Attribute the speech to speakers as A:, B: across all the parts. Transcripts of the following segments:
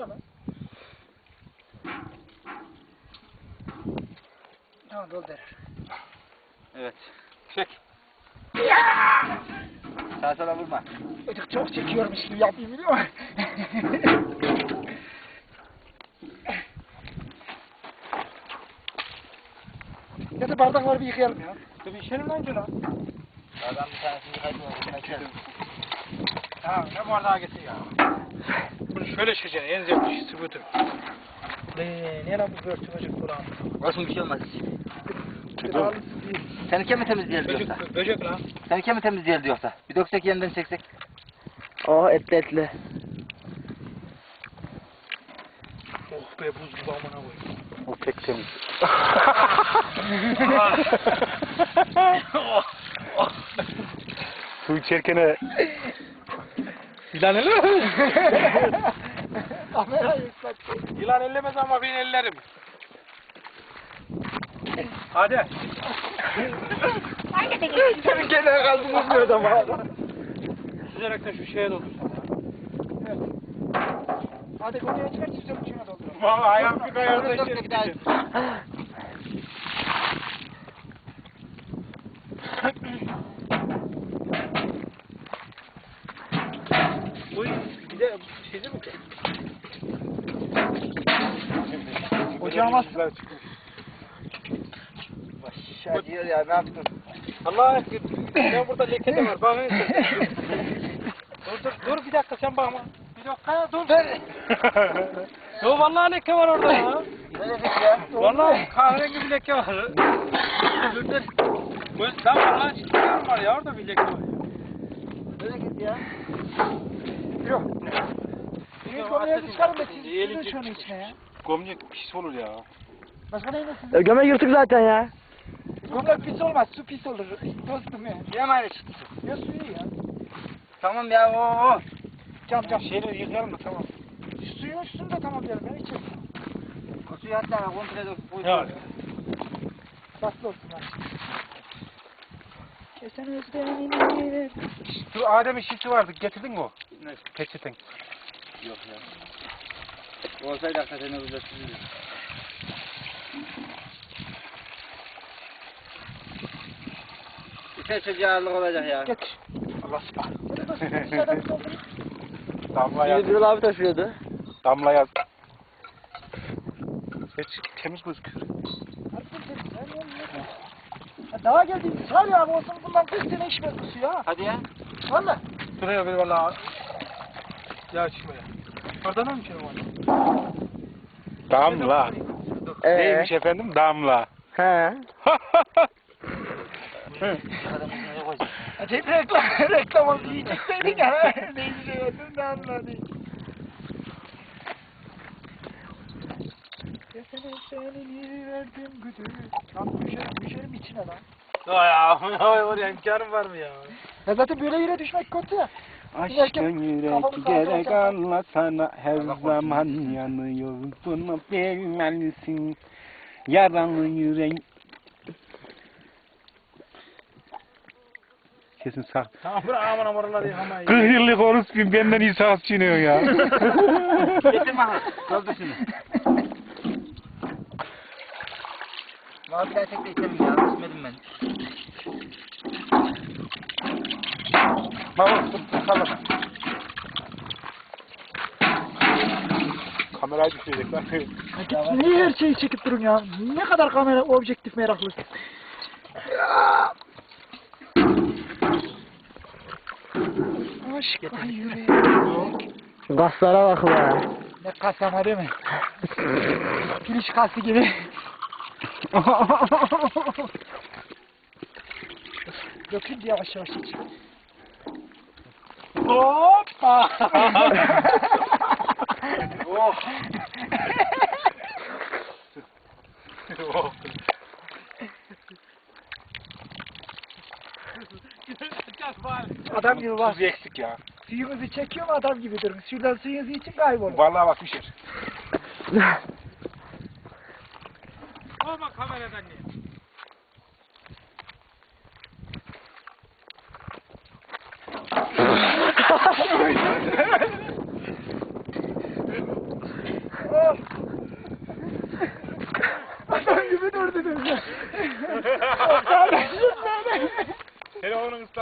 A: hemen. Tamam doldur.
B: Evet. Çek. Sağa sola vurma.
A: Çocuk çok çekiyormuş gibi yapayım biliyor musun? ya da bardakları bir yıkayalım ya. Bir içelim önce lan.
B: Adam bir tanesini kaçırma.
A: Tamam ne bardağı getir ya. Bunu şöyle şişeceksin en zevkli işi budur. Ne, ne lan bu börtü böcek buram.
B: Olsun bir şey olmaz.
A: Değil.
B: Seninki mi temizleyelim yoksa?
A: Böcek, böcek lan.
B: Seninki mi temizleyelim yoksa? Bir döksek yeniden çeksek.
C: Oh etli etli.
A: Oh be buz gibi amına koyayım.
B: O pek temiz.
D: Su içerken
A: Yılan elleme. Kamerayı ıslattı. Yılan ellemez ama ben ellerim. Hadi.
C: Senin gene kaldınız mı adama?
A: Süzerek de şu şeye doldursana. Evet. Hadi konuya çıkar süzerek içine doldur.
D: Valla ayağım bir kayarda
B: Dök de bir daha.
A: Bu bir de şeyde mi? Ocağıma
B: Aşağı diyor ya ne yaptın?
A: Allah ya burada leke de var. Bakın. dur dur dur bir dakika sen bakma. Bir dakika ya dur. Yo vallahi leke var orada ya. Vallahi kahverengi bir leke var. dur dur. Bu tam vallahi çıkıyor var ya orada bir leke var.
B: Böyle git ya.
A: Yok. Bir konuya çıkarım da siz sizin şunun içine ya.
D: Gömlek pis olur ya.
A: Başka neyle siz?
C: E, göme yırtık zaten ya.
A: Gömlek pis olmaz, su pis olur. Dostum ya.
B: Yaman iş.
A: Ya su iyi ya.
B: Tamam ya o o.
A: Cam cam.
D: Şeyleri yıkayalım da tamam.
A: Suyun üstünde tamam diyorum ya içelim.
B: O suyu hatta komple dök. koy.
D: Ya.
A: Baslı olsun lan. Geçen özlemini
D: Şu Adem'in şişi vardı getirdin mi o?
B: Ne?
D: Peçeten.
B: Yok ya. Olsaydı hakikaten sürürdü. İpe çocuğa ağırlık olacak ya.
A: Geç.
D: Allah
A: doldurun.
D: Damla yaz.
C: Yürü abi taşıyordu.
D: Damla yaz. Hiç temiz gözüküyor.
A: Daha geldi. Sar ya bu olsun bundan 40 sene içmez bu su ya.
B: Hadi ya.
A: Valla.
D: Şuraya bir valla.
A: Ya içmeye. Oradan mı onu?
D: Damla.
C: Ee,
D: Neymiş efendim? Damla.
C: he.
A: Acayip reklam, reklam oldu. Yiyecekseydik ya. Neydi diyordun da anladık. Ya sana senini verdim güdü. Lan düşerim, düşerim içine lan.
D: Ya oraya imkanım var mı ya?
A: Ya zaten böyle yere düşmek kötü ya.
D: Aşkın yürek gerek
A: kaldıracağım.
D: anlasana her zaman yanıyor bunu bilmelisin yaralı yürek Kesin sağ.
A: Tamam bırak aman oraları yıkamayı.
D: 40 yıllık orospuyum benden iyi sağ çiğniyor ya.
B: Getir. Mahal bir daha tek de içelim ya. İçmedim ben.
D: Mahmut tut sallama. Kamerayı düşürecek lan.
A: Niye her şeyi çekip durun ya? Ne kadar kamera objektif meraklı. Aşk yüreğim.
C: Gaslara bak be.
A: Ne kas ama değil mi? Giriş kası gibi. Dökül yavaş yavaş iç. Hoppa!
D: oh. oh.
A: Adam gibi bak.
D: Tuzu eksik ya.
A: Suyunuzu çekiyor mu adam gibi durun. Şuradan suyunuzu için kaybolun.
D: Vallahi bak düşer.
A: Olma kameradan ne?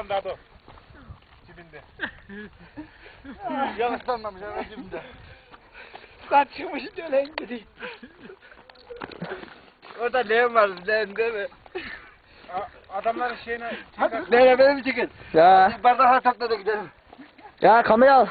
D: Telefonun standartı. Cibinde.
B: Yanlışlanmamış hemen cebimde.
C: Kaçmış dölen gidi.
B: Orada leğen var leğen değil mi?
D: Adamların şeyine...
B: Leğen benim çıkın.
C: Ya
B: Bardağı da gidelim.
C: ya kamera al.